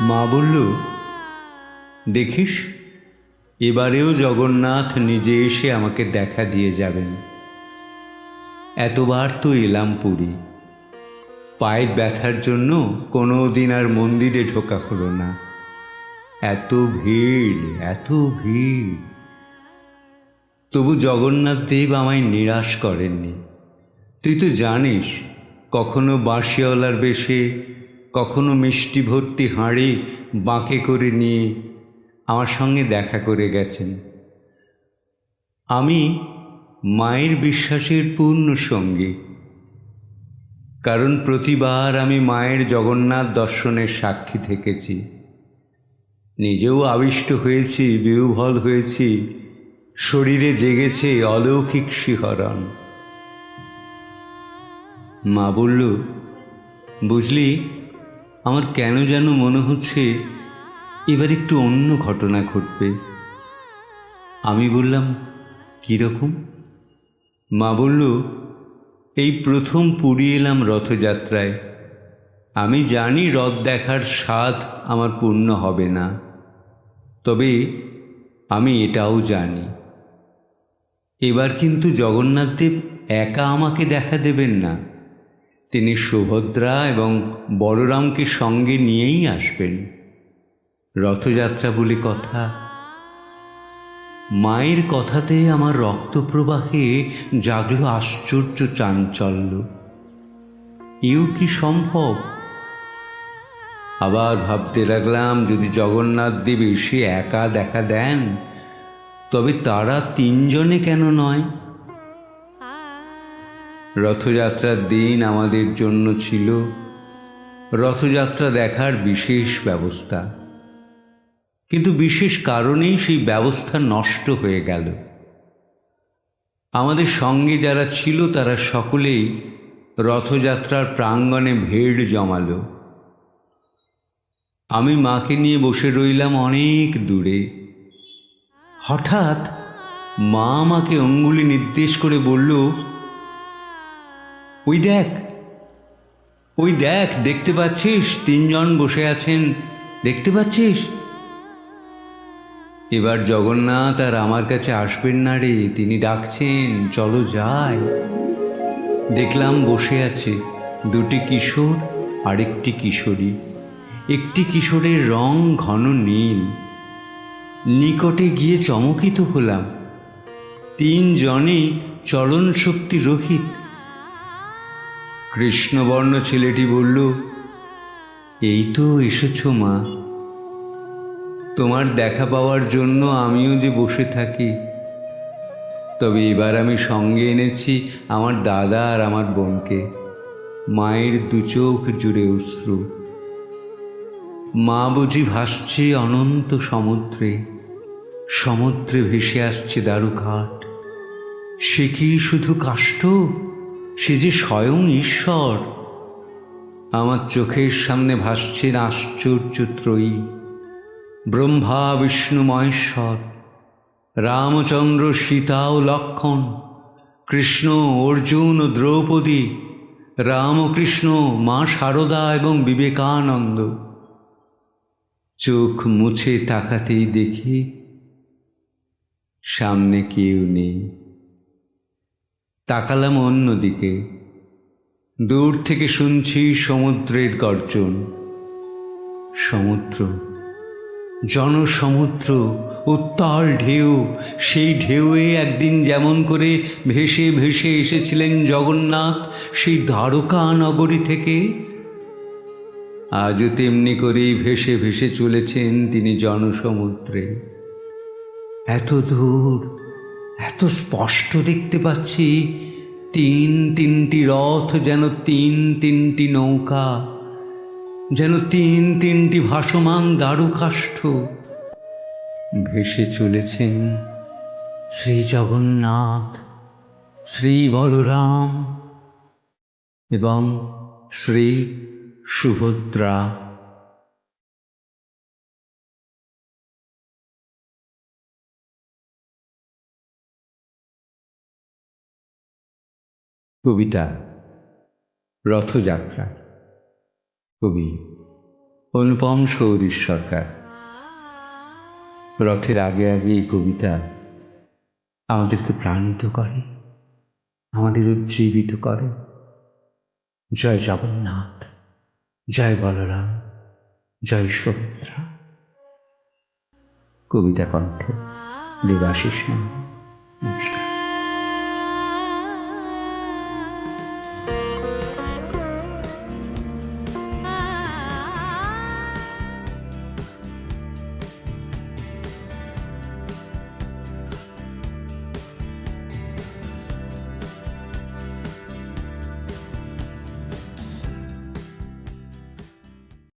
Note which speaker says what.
Speaker 1: মা বলল, দেখিস, এবারেও জগন্নাথ নিজে এসে আমাকে দেখা দিয়ে যাবেন। এতবার তো এলাম পুরী। পায়ের ব্যথার জন্য কোনো দিন আর মন্দিরে ঢোকা হলো না। এত ভিড় এত ভিড়। তবু জগন্নাথ দেব আমায় নিরাশ করেননি। তুই তো জানিস, কখনো বাঁশিওয়ালার বেশে কখনো মিষ্টি ভর্তি হাঁড়ি বাঁকে করে নিয়ে আমার সঙ্গে দেখা করে গেছেন। আমি মায়ের বিশ্বাসের পূর্ণ সঙ্গী। কারণ প্রতিবার আমি মায়ের জগন্নাথ দর্শনের সাক্ষী থেকেছি। নিজেও আবিষ্ট হয়েছি, বিহ্বল হয়েছি, শরীরে জেগেছে অলৌকিক শিহরণ। মা বলল, বুঝলি আমার কেন যেন মনে হচ্ছে এবার একটু অন্য ঘটনা ঘটবে। আমি বললাম কীরকম মা বলল, এই প্রথম পুরী এলাম রথযাত্রায়। আমি জানি রথ দেখার স্বাদ আমার পূর্ণ হবে না, তবে আমি এটাও জানি। এবার কিন্তু জগন্নাথদেব একা আমাকে দেখা দেবেন না। তিনি সুভদ্রা এবং বলরামকে সঙ্গে নিয়েই আসবেন। রথযাত্রা বলে কথা। মায়ের কথাতে আমার রক্তপ্রবাহে জাগল আশ্চর্য চাঞ্চল্য। ইউ কি সম্ভব? আবার ভাবতে লাগলাম, যদি জগন্নাথ দেব এসে একা দেখা দেন, তবে তারা তিনজনে কেন নয়? রথযাত্রার দিন আমাদের জন্য ছিল রথযাত্রা দেখার বিশেষ ব্যবস্থা। কিন্তু বিশেষ কারণেই সেই ব্যবস্থা নষ্ট হয়ে গেল। আমাদের সঙ্গে যারা ছিল তারা সকলেই রথযাত্রার প্রাঙ্গণে ভিড় জমালো। আমি মাকে নিয়ে বসে রইলাম অনেক দূরে। হঠাৎ মা আমাকে অঙ্গুলি নির্দেশ করে বলল ওই দেখ ওই দেখ, দেখতে পাচ্ছিস? তিনজন বসে আছেন। দেখতে পাচ্ছিস? এবার জগন্নাথ আর আমার কাছে আসবেন না রে, তিনি ডাকছেন, চলো যাই। দেখলাম বসে আছে দুটি কিশোর আরেকটি কিশোরী। একটি কিশোরের রং ঘন নীল। নিকটে গিয়ে চমকিত হলাম। তিনজনই চলন শক্তি রহিত। কৃষ্ণবর্ণ ছেলেটি বলল, এই তো এসেছ মা। তোমার দেখা পাওয়ার জন্য আমিও যে বসে থাকি। তবে এবার আমি সঙ্গে এনেছি আমার দাদা আর আমার বোনকে। মায়ের দু চোখ জুড়ে অশ্রু। মা বুঝি ভাসছে অনন্ত সমুদ্রে। সমুদ্রে ভেসে আসছে দারুঘাট। সে কি শুধু কাষ্ঠ? সে যে স্বয়ং ঈশ্বর, আমার চোখের সামনে ভাসছেন আশ্চর্য ত্রয়ী ব্রহ্মা, বিষ্ণু, মহেশ্বর, রামচন্দ্র, সীতা ও লক্ষণ, কৃষ্ণ, অর্জুন ও দ্রৌপদী, রামকৃষ্ণ, মা শারদা এবং বিবেকানন্দ। চোখ মুছে তাকাতেই দেখি সামনে কেউ নেই। তাকালাম অন্যদিকে। দূর থেকে শুনছি সমুদ্রের গর্জন। সমুদ্র, জনসমুদ্র, উত্তাল ঢেউ, সেই ঢেউয়ে একদিন যেমন করে ভেসে ভেসে এসেছিলেন জগন্নাথ সেই দ্বারকা নগরী থেকে। আজও তেমনি করেই ভেসে ভেসে চলেছেন তিনি জনসমুদ্রে। এত দূর এত স্পষ্ট দেখতে পাচ্ছি। তিন তিনটি রথ যেন তিন তিনটি নৌকা, যেন তিন তিনটি ভাসমান দারুকাষ্ঠ ভেসে চলেছেন শ্রী জগন্নাথ, শ্রী বলরাম এবং শ্রী সুভদ্রা। কবিতা, রথযাত্রা, কবি অনুপম সৌরীর সরকার। রথের আগে আগে এই কবিতা আমাদেরকে প্রাণিত করে, আমাদের উজ্জীবিত করে। জয় জগন্নাথ, জয় বলরাম, জয় সুমিত্রা। কবিতা কণ্ঠে দেবাশিস নাম নমস্কার।